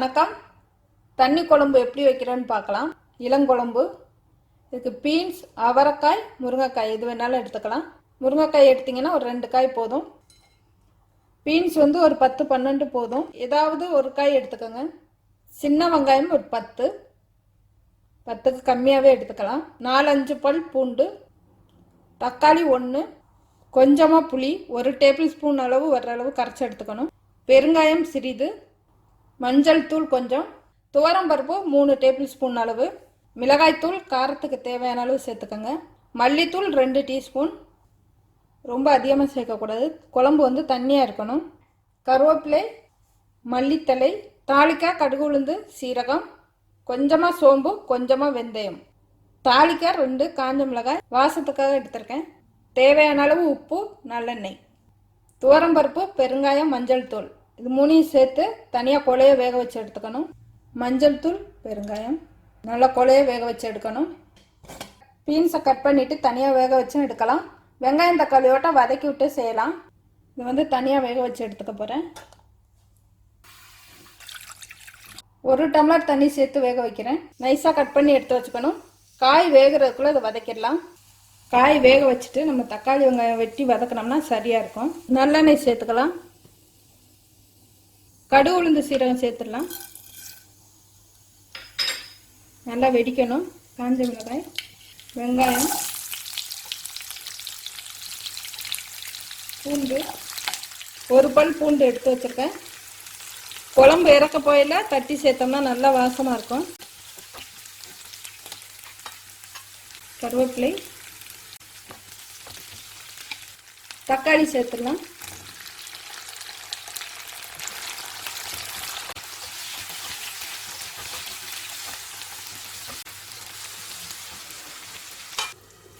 வணக்கம். தண்ணி குழம்பு எப்படி வைக்கிறேன்னு பார்க்கலாம். இளங்குழம்பு இதுக்கு பீன்ஸ் அவரைக்காய் முருங்கைக்காய் எது வேணாலும் எடுத்துக்கலாம். முருங்கைக்காய் எடுத்திங்கன்னா ஒரு ரெண்டு காய் போதும். பீன்ஸ் வந்து ஒரு பத்து பன்னெண்டு போதும். ஏதாவது ஒரு காய் எடுத்துக்கோங்க. சின்ன வெங்காயம் ஒரு பத்து. பத்துக்கு கம்மியாகவே எடுத்துக்கலாம். நாலஞ்சு பல் பூண்டு. தக்காளி ஒன்று கொஞ்சமாக புளி. ஒரு டேபிள் ஸ்பூன் அளவு வர்ற அளவு கரைச்சி எடுத்துக்கணும். பெருங்காயம் சிறிது. மஞ்சள் தூள் கொஞ்சம் துவரம்பருப்பு மூணு டேபிள் ஸ்பூன் அளவு மிளகாய்த்தூள் காரத்துக்கு தேவையான அளவு சேர்த்துக்கோங்க. மல்லித்தூள் ரெண்டு டீஸ்பூன் ரொம்ப அதிகமாக சேர்க்கக்கூடாது. குழம்பு வந்து தண்ணியாக இருக்கணும். கருவேப்பிலை மல்லித்தலை தாளிக்காய் கடுகு உளுந்து சீரகம் கொஞ்சமாக சோம்பு கொஞ்சமாக வெந்தயம். தாளிக்காய் ரெண்டு காஞ்ச மிளகாய் வாசத்துக்காக எடுத்திருக்கேன். தேவையான அளவு உப்பு நல்லெண்ணெய். துவரம்பருப்பு பெருங்காயம் மஞ்சள் தூள். இது மூணையும் சேர்த்து தனியாக கொலையை வேக வச்சு எடுத்துக்கணும். மஞ்சள் தூள் பெருங்காயம். நல்லா கொலையை வேக வச்சு எடுக்கணும். பீன்ஸை கட் பண்ணிவிட்டு தனியாக வேக வச்சும் எடுக்கலாம். வெங்காயம் தக்காளியோட்ட வதக்கி விட்டு செய்யலாம். இது வந்து தனியாக வேக வச்சு எடுத்துக்க போகிறேன் ஒரு டம்ளர் தண்ணி சேர்த்து வேக வைக்கிறேன். நைஸாக கட் பண்ணி எடுத்து வச்சுக்கணும். காய் வேகிறதுக்குள்ளே இதை வதக்கிடலாம். காய் வேக வச்சுட்டு நம்ம தக்காளி வெங்காயம் வெட்டி வதக்கினோம்னா சரியாக இருக்கும். நல்லெண்ணெய் சேர்த்துக்கலாம். கடுகு உளுந்து சீரகம் சேர்த்துடலாம். நல்லா வெடிக்கணும். காஞ்ச மிளகாய் வெங்காயம் பூண்டு. ஒரு பல் பூண்டு எடுத்து வச்சுருக்கேன். குழம்பு இறக்க போயில தட்டி சேர்த்தோம்னா நல்லா வாசமாக இருக்கும். கருவேப்பிலை. தக்காளி சேர்த்துடலாம்.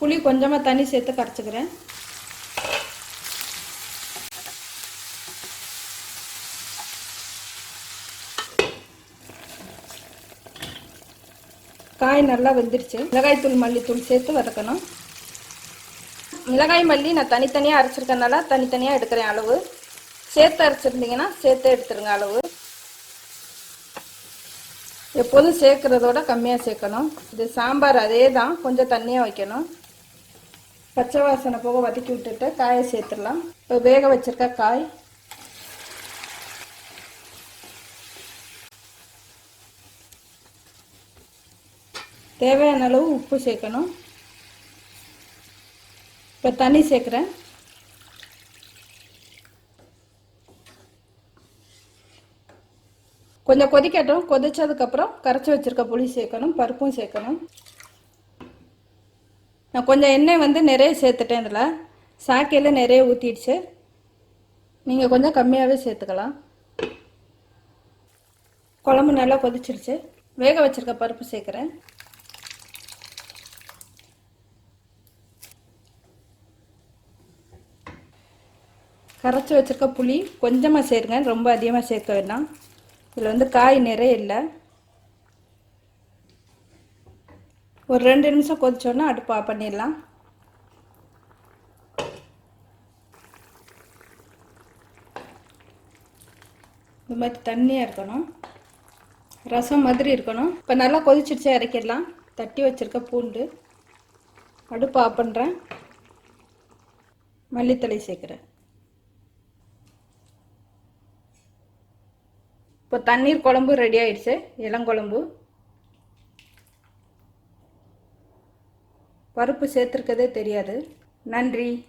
புளி கொஞ்சமாக தண்ணி சேர்த்து கரைச்சிக்கிறேன். காய் நல்லா வெந்துருச்சு. மிளகாய்த்தூள் மல்லித்தூள் சேர்த்து வதக்கணும். மிளகாய் மல்லி நான் தனித்தனியாக அரைச்சிருக்கனால தனித்தனியாக எடுக்கிறேன் அளவு. சேர்த்து அரைச்சிருந்தீங்கன்னா சேர்த்து எடுத்துருங்க அளவு. எப்போதும் சேர்க்குறதோட கம்மியாக சேர்க்கணும். இது சாம்பார் அதே தான் கொஞ்சம் தண்ணியாக வைக்கணும். பச்சை வாசனை போக வதக்கி விட்டுட்டு காயை சேர்த்துடலாம். இப்போ வேக வச்சிருக்க காய். தேவையான அளவு உப்பு சேர்க்கணும். இப்போ தண்ணி சேர்க்குறேன். கொஞ்சம் கொதிக்கட்டும். கொதிச்சதுக்கப்புறம் கரைச்சி வச்சிருக்க புளி சேர்க்கணும். பருப்பும் சேர்க்கணும். நான் கொஞ்சம் எண்ணெய் வந்து நிறைய சேர்த்துட்டேன் இதில். சாக்கையில் நிறைய ஊற்றிடுச்சு நீங்கள் கொஞ்சம் கம்மியாகவே சேர்த்துக்கலாம். குழம்பு நல்லா கொதிச்சிருச்சு. வேக வச்சுருக்க பருப்பு சேர்க்குறேன். கரைச்சி வச்சிருக்க புளி கொஞ்சமாக சேருங்க. ரொம்ப அதிகமாக சேர்க்க வேண்டாம். இதில் வந்து காய் நிறைய இல்லை. ஒரு ரெண்டு நிமிஷம் கொதிச்சோன்னா அடுப்பு ஆஃப் பண்ணிடலாம். இந்த மாதிரி தண்ணியாக இருக்கணும். ரசம் மாதிரி இருக்கணும். இப்போ நல்லா கொதிச்சிருச்சா இறக்கிடலாம். தட்டி வச்சுருக்க பூண்டு. அடுப்பு ஆஃப் பண்ணுறேன் மல்லித்தலை சேர்க்குறேன். இப்போ தண்ணீர் குழம்பு ரெடி ஆயிடுச்சு. இளங்குழம்பு. பருப்பு சேர்த்துருக்கதே தெரியாது. நன்றி.